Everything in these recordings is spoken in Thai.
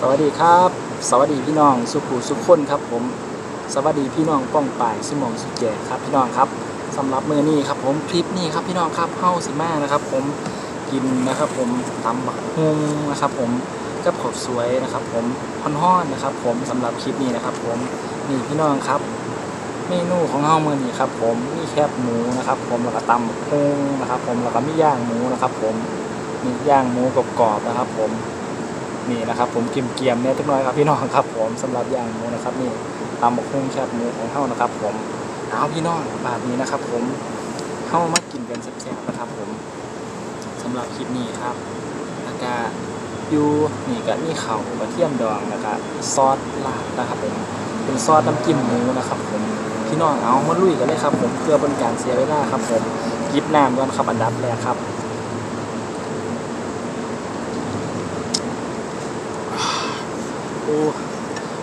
สวัสดีครับ สวัสดีพี่น้องสุขูสุขคนครับผม สวัสดีพี่น้องป้องป่ายสมองสุแจกครับพี่น้องครับสำหรับมือนี้ครับผมคลิปนี้ครับพี่น้องครับเฮาสิมานะครับ ผมกินนะครับ ผมตำบักฮุงนะครับ ผมกับข้าวสวยนะครับ ผมฮ้อนๆนะครับ ผมสำหรับคลิปนี้นะครับ ผมนี่พี่น้องครับ เมนูของเฮามื้อนี้ครับ ผมมีแคบหมูนะครับ ผมแล้วก็ตำบักฮุงนะครับ ผมแล้วก็มีย่างหมูนะครับ ผมมีย่างหมูกรอบๆนะครับ ผม นี่นะครับ ผมกิมเกียมเนี่ยทุกน้อยครับพี่น้องครับ ผมสำหรับย่างหมูนะครับนี่ตำบักหุ่งแคบหมูของเฮานะครับ ผมเอาพี่น้องบาทนี้นะครับ ผมเฮามากินกันแซ่บๆนะครับ ผมสำหรับคลิปนี้ครับแล้วก็อยู่นี่ก็มีข้ากระเทียมดองแล้วก็ซอสลาดนะครับผมเป็นซอสน้ำจิ้มหมูนะครับ ผมพี่น้องเอามาลุยกันเลยครับ ผมเพื่อบนการเสียเวลาครับ ผมหยิบน้ำก่อนครับอันดับแรกครับ โอ้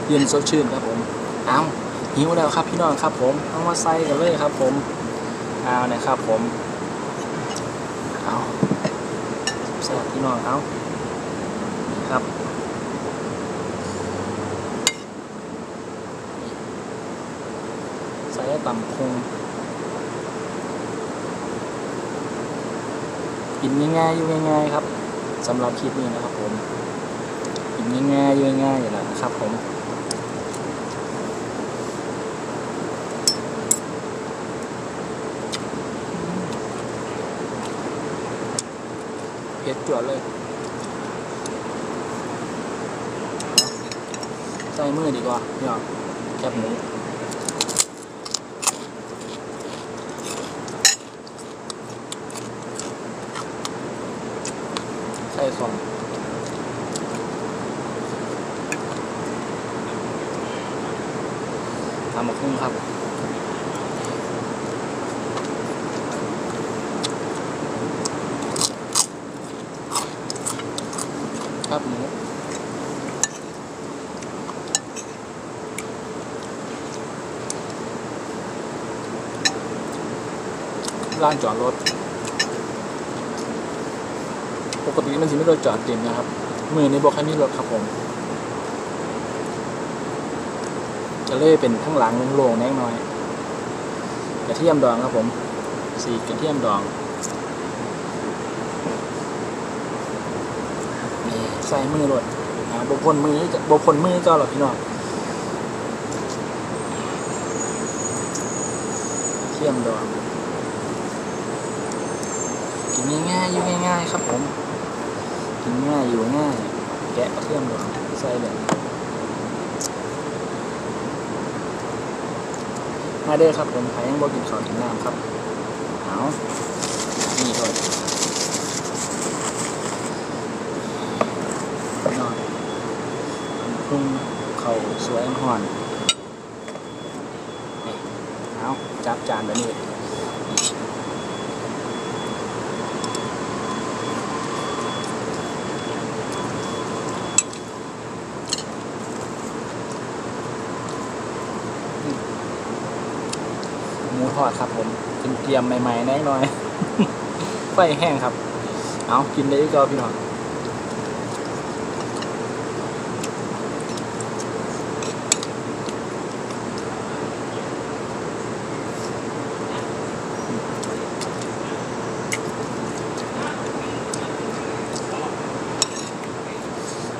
เย็นสดชื่นครับผมเอาหิวแล้วครับพี่น้องครับผมเอามาใส่กันเลยครับผมเอานะครับผมเอาแซ่พี่น้องเอานี่ครับใส่ต่ำคงกินง่ายๆอยู่ง่ายๆครับสำหรับคลิปนี้นะครับผม กินง่ายๆย่อยง่ายๆอย่างนั้นนะครับผมเผ็ดจวดเลยใส่มือดีกว่าพี่น้องแคบหมูใส่สอง ทำมาคุ้งครับ ครับหมูร้านจอดรถ ปกติมันสิไม่รถจอดเต็มนะครับ มือในบอกให้มีรถครับผม จะเล่เป็นทั้งหลังโล่งๆแน่น้อย กระเทียมดองครับผมสีกระเทียมดองนี่ใส่มือรถอ่าบพลมือบพลมือเจ้าหรอพี่น้องเทียมดองกินง่ายๆอยู่ง่ายๆ ครับผม กินง่ายอยู่ง่าย แกะกระเทียมดองใส่เลย มาเด้อครับผมใครยังบอกิบสอนถึงนน้ำครับเอานี่ก่อนนอนพุ่งเขาสวยห่อนนี่เอาจับจานแบบนี้ อดครับผมกินเตรียมใหม่ๆแน่นอยไฟแห้งครับ เอากินได้อีกก็พี่น้อง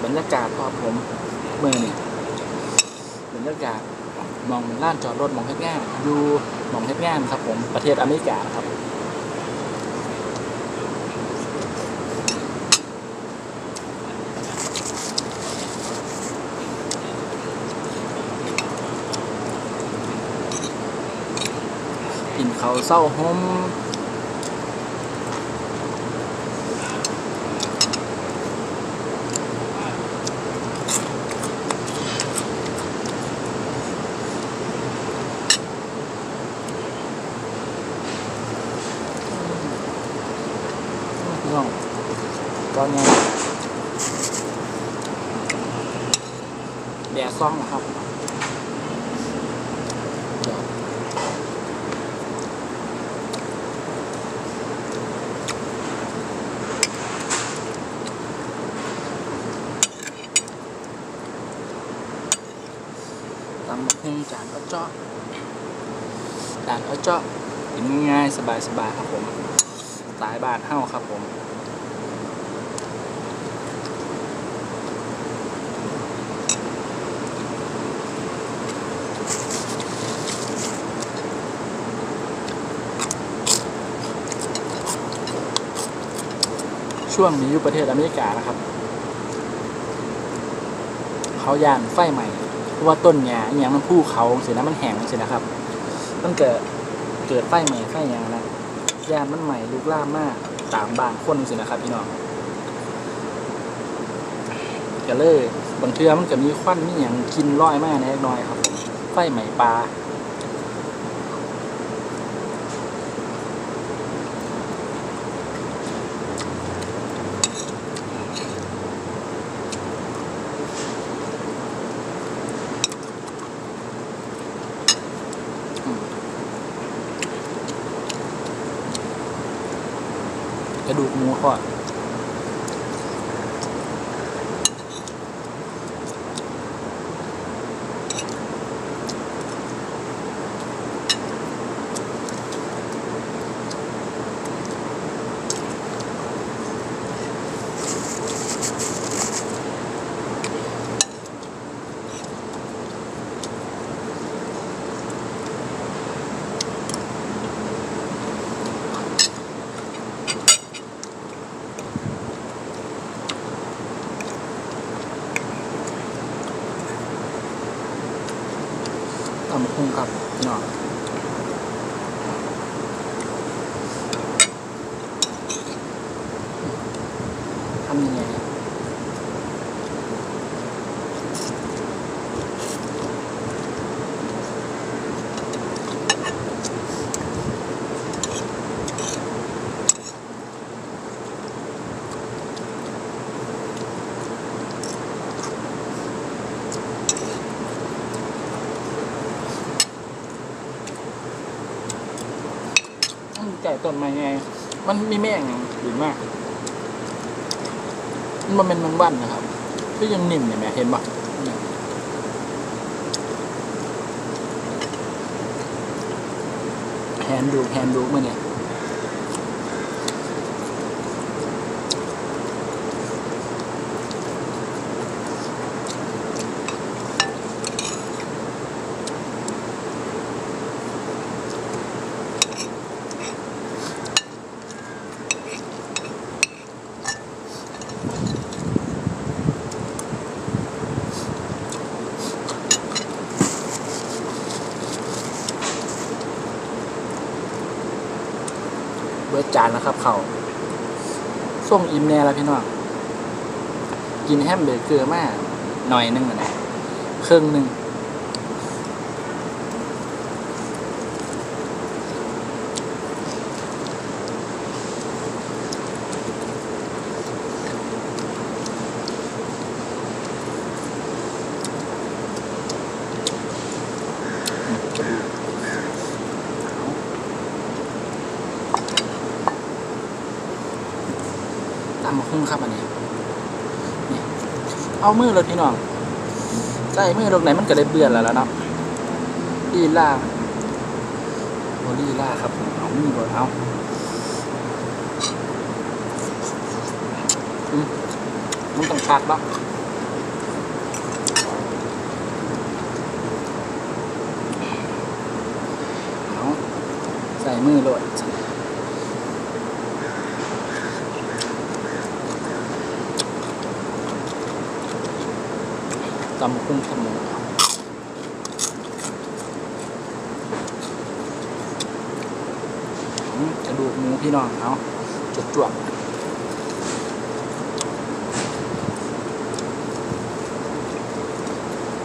บรรยากาศพอผมเมื่อนี่บรรยากาศมองล้านจอดรถมองเฮ็ดงานอยู่ มองเฮ็ดงานครับผมประเทศอเมริกาครับกินเขาเศร้าหม น้องตอนนี้แดดซ่องนะครับเดี๋ยวำบักหุ่งจานเอาเจาะจานเอาเจาะกินง่ายสบายๆครับผม สไตล์บ้านเฮ้าครับผมช่วงนี้อยู่ประเทศอเมริกานะครับ เขาย่านไฟใหม่เพราะว่าต้นหญ้าอย่างมันผู้เขาเสียนะมันแห้งเสียนะครับ มันเกิดเกิดไฟใหม่ไฟหยังนะ ยานมันใหม่ลุกล่ามมากตามบางคนสินะครับพี่น้องกะเลยบางเทือมันก็มีควันมีอย่างกินร้อยมากนะน้อยครับ ไฟใหม่ปลา กระดูกหมูทอด ตำบักหุ่ง ครับพี่น้องทำยังไงอืมไก่ ต้นไม้ไงมันมีแม่งดีมากมันเป็นมันวันนะครับก็ยังนิ่มเนี่ยแม่เห็นปะแฮนดูแฮนดูมาเนี่ย นแล้วครับเขาส่งอิมแน่แล้วพี่น้องกินแฮมเบอร์เกอร์มากหน่อยหนึงนะนะครึ่งหนึ่งามาคุ้งครับอันนี้เอามือเลยพี่น้องใส่มือลงไหนมันก็เลยเบื่อแล้วแล้วเนาะลีล่าโอลีล่าครับผมเอามือบดเอาอมันต้องคักเนาะเอาใส่มือโหลดตำคุ้งขมูอืม กระดูกหมูพี่น้องเอาจวดจวด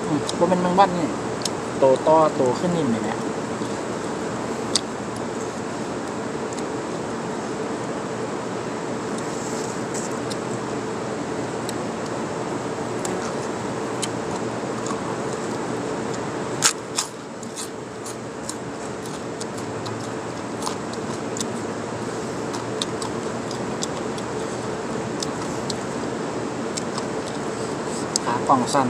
อืมบ่เป็นแมังบ้านนี่โตต่อโตขึ้นนิ่มเลยนะ กล่องสั้น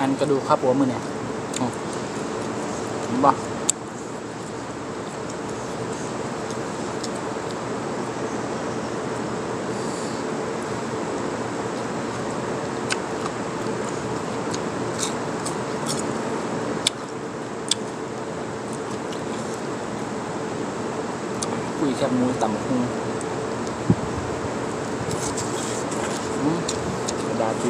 อันกระดูกข้าปัวมือเนี่ยบอก ห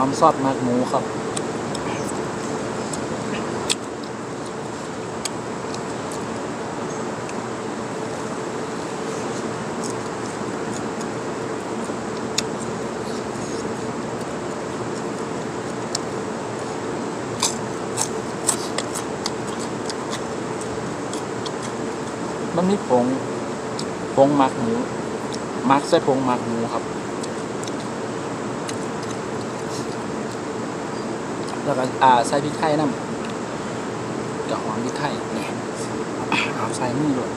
อมซอสมากหมูครับ มันมีผงผงหมักหมูห มักไส่ผงมักหมูครับ แล้วก็อ่าใส่พริกไทยน้ำกับหอมพริกไทยเนี่ยเอาใส่มือเลย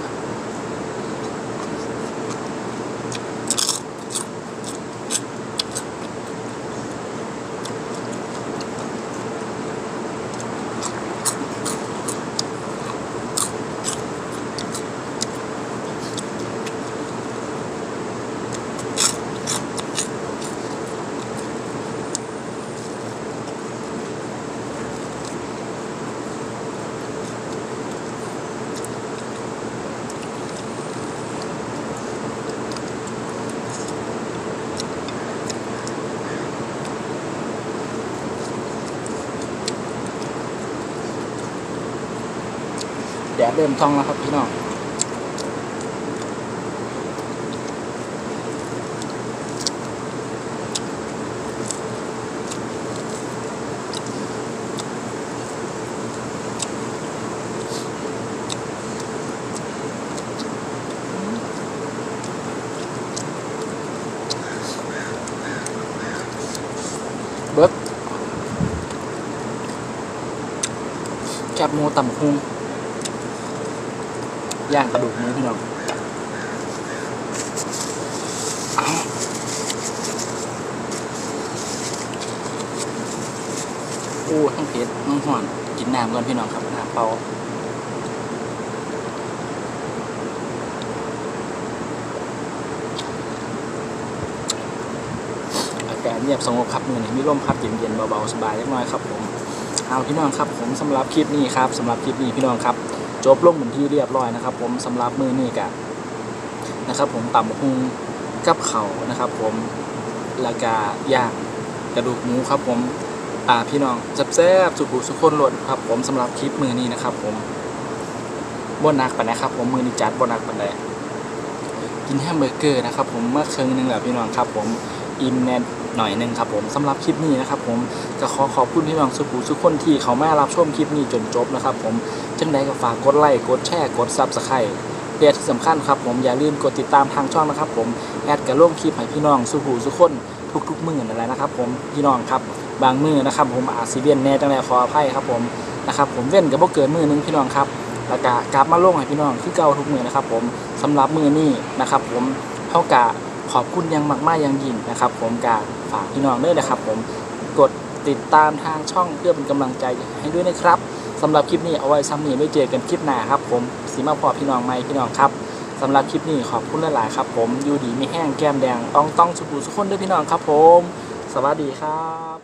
เริ่มท่องแล้วครับพี่น้องเบิร์ดแคบหมูต่ำคุง ย่างกระดูกหมูพี่น้องเอาโอ้ทั้งเผ็ดทั้งห่อนกินน้ำก่อนพี่น้องครับน้ำเปล่าอากาศเงียบสงบครับเมือนี้มีลมพัดเย็นๆเบาๆสบายเล็กน้อยครับผมเอาพี่น้องครับผมสำหรับคลิปนี้ครับสำหรับคลิปนี้พี่น้องครับ จบลงเหมือนที่เรียบร้อยนะครับ ผมสำหรับมือนี่กะนะครับ ผมต่ำหุงกับเขานะครับ ผมแล้วก็ย่างกระดูกหมูครับ ผมอ่าพี่น้องแซ่บๆสุกุสุขคนหลดครับ ผมสำหรับคลิปมือนี้นะครับ ผมบนนักปันนะครับ ผมมือนี้จัดบนนักปันใดกินแฮมเบอร์เกอร์นะครับ ผมเมื่อครึ่งหนึงแหละพี่น้องครับ ผมอิ่มแน่น หน่อยหนึงครับผมสำหรับคลิปนี้นะครับผมก็ขอขอบคุณพี่น้องสุกุสุขคนที่เขามารับชมคลิปนี้จนจบนะครับผมจังใดก็ฝากกดไลค์กดแชร์กดซับสไครต์เรียที่สำคัญครับผมอย่าลืมกดติดตามทางช่องนะครับผมแอดกระโลงคลิปให้พี่น้องสุหูสุขคนทุกๆมือนั่นแหละนะครับผมพี่น้องครับบางมือนะครับผมอาจสิเวียนแน่จังใดขออภัยครับผมนะครับผมเว้นกับบ่เกินมือนึงพี่น้องครับแล้วก็กลับมาลงให้พี่น้องคือเก่าทุกมือนะครับผมสำหรับมือนี้นะครับผมเท่ากะ ขอบคุณยังมากๆยังยิ่งนะครับผมการฝากพี่น้องด้วยนะครับ ผมกดติดตามทางช่องเพื่อเป็นกำลังใจให้ด้วยนะครับสำหรับคลิปนี้เอาไว้ซ้ำนี้ไว้เจอกันคลิปหน้าครับ ผมสีมาพอพี่น้องไหมพี่น้องครับสำหรับคลิปนี้ขอบคุณหลายๆครับ ผมยูดีมีแห้งแก้มแดงต้องต้องสุขุสุขคนด้วยพี่น้องครับ ผม สวัสดีครับ